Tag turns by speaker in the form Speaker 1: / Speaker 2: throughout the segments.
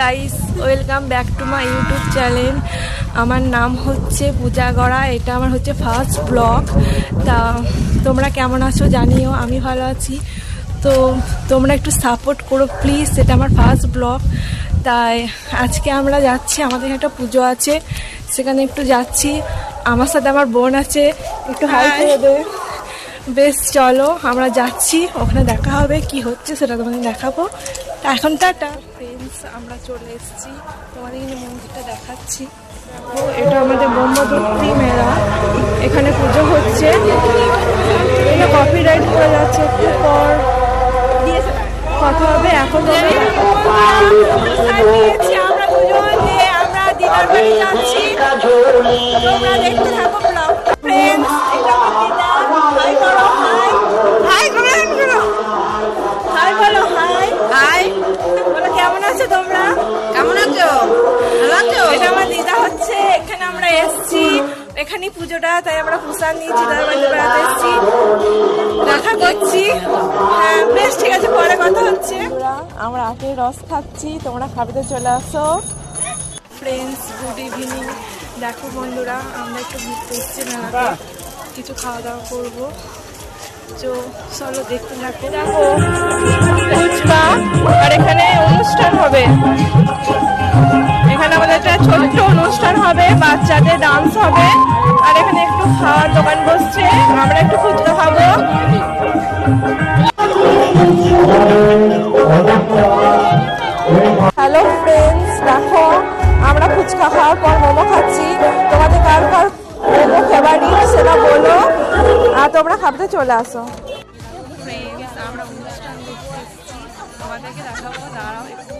Speaker 1: Guys welcome back to my YouTube channel আমার নাম হচ্ছে পূজা গড়া এটা আমার হচ্ছে ফার্স্ট ব্লগ তা তোমরা কেমন আছো জানিও আমি ভালো আছি। তো তোমরা একটু সাপোর্ট করো প্লিজ এটা আমার ফার্স্ট ব্লগ তাই আজকে আমরা যাচ্ছি আমাদের একটা পুজো আছে সেখানে একটু যাচ্ছি। আমার সাথে আমার বোন আছে একটু হাই করে বেশ চলো আমরা যাচ্ছি ওখানে দেখা হবে কি হচ্ছে সেটা তোমাদের দেখাবো। এখন টাটা। ফ্রেন্ডস আমরা চলে এসেছি। তোমাদের কিন্তু মন্দিরটা দেখাচ্ছি। দেখো এটা আমাদের ব্রহ্মদত্তী মেলা। এখানে পুজো হচ্ছে। এটা কপি রাইট করে যাচ্ছে একটু পর। কথা হবে? এখন আমরা দিদার বাড়ি যাচ্ছি। তোমরা দেখতে থাকো এখানেই পুজোটা তাই আমরা প্রসাদ নিয়েছি দাদা বাড়িতে বেড়াতে এসেছি। দেখা করছি। হ্যাঁ বেশ ঠিক আছে পরে কথা হচ্ছে। আমরা আখের রস খাচ্ছি তোমরা খাবিতে চলে আসো। ফ্রেন্ডস গুড ইভিনিং দেখো বন্ধুরা আমরা একটু ঘুরতে এসেছি মেলাতে। কিছু খাওয়া দাওয়া করব। তো চলো দেখতে থাকো। দেখো। বাচ্চাদের ডান্স হবে। আর এখানে একটু খাওয়ার দোকান বসছে। আমরা একটু ফুচকা খাব। হ্যালো ফ্রেন্ডস দেখো আমরা ফুচকা খাওয়ার পর মোমো খাচ্ছি। তোমাদের কার কার মোমো ফেভারিট সেটা বলো। আর তোমরা খাবতে চলে আসো। ফ্রেন্ডস আমরা অনুষ্ঠান দেখতে এসেছি। তোমাদেরকে দেখাবো দাঁড়াও একটু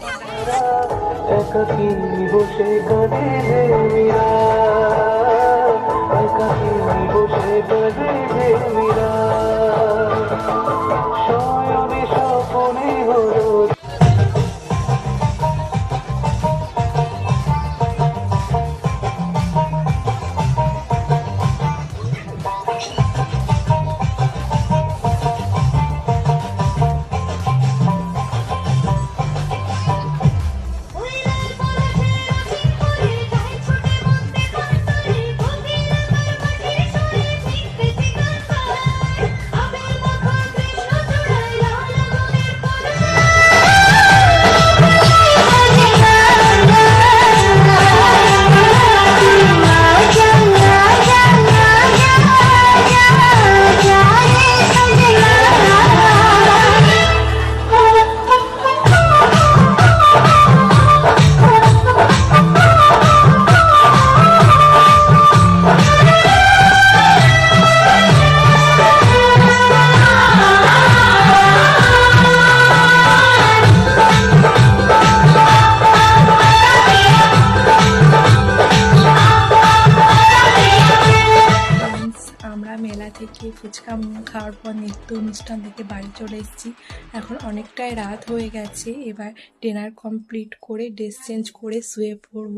Speaker 1: থেকে ফুচকা খাওয়ার পর নৃত্য অনুষ্ঠান থেকে বাড়ি চলে এসেছি। এখন অনেকটাই রাত হয়ে গেছে, এবার ডিনার কমপ্লিট করে ড্রেস চেঞ্জ করে শুয়ে পড়ব।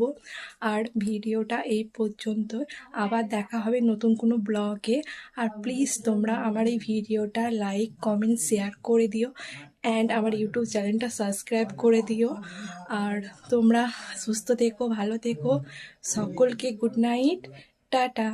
Speaker 1: আর ভিডিওটা এই পর্যন্ত। আবার দেখা হবে নতুন কোনো ব্লগে। আর প্লিজ তোমরা আমার এই ভিডিওটা লাইক, কমেন্ট, শেয়ার করে দিও। অ্যান্ড আমার ইউটিউব চ্যানেলটা সাবস্ক্রাইব করে দিও। আর তোমরা সুস্থ থেকো, ভালো থেকো। সকলকে গুড নাইট। টাটা।